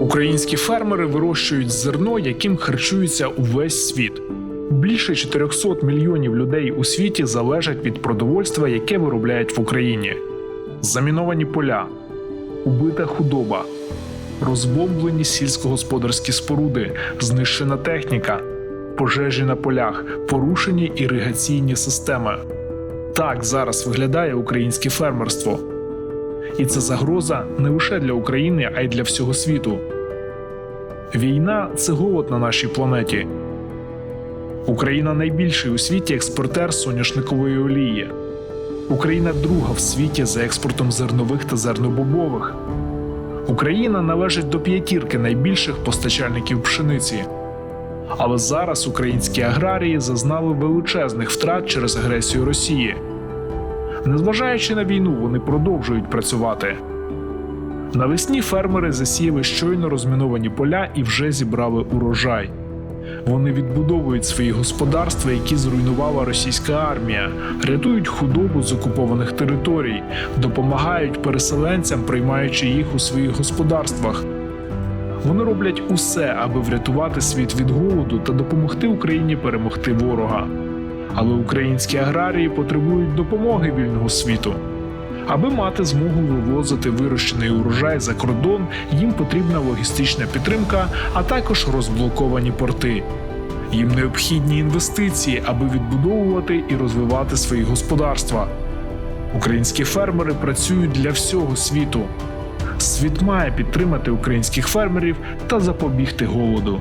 Українські фермери вирощують зерно, яким харчується увесь світ. Більше 400 мільйонів людей у світі залежать від продовольства, яке виробляють в Україні. Заміновані поля, убита худоба, розбомблені сільськогосподарські споруди, знищена техніка, пожежі на полях, порушені іригаційні системи. Так зараз виглядає українське фермерство. І це загроза не лише для України, а й для всього світу. Війна це голод на нашій планеті. Україна найбільший у світі експортер соняшникової олії. Україна друга в світі за експортом зернових та зернобобових. Україна належить до п'ятірки найбільших постачальників пшениці. Але зараз українські аграрії зазнали величезних втрат через агресію Росії. Незважаючи на війну, вони продовжують працювати. Навесні фермери засіяли щойно розміновані поля і вже зібрали урожай. Вони відбудовують свої господарства, які зруйнувала російська армія, рятують худобу з окупованих територій, допомагають переселенцям, приймаючи їх у своїх господарствах. Вони роблять усе, аби врятувати світ від голоду та допомогти Україні перемогти ворога. Але українські аграрії потребують допомоги вільного світу. Аби мати змогу вивозити вирощений урожай за кордон, їм потрібна логістична підтримка, а також розблоковані порти. Їм необхідні інвестиції, аби відбудовувати і розвивати свої господарства. Українські фермери працюють для всього світу. Світ має підтримати українських фермерів та запобігти голоду.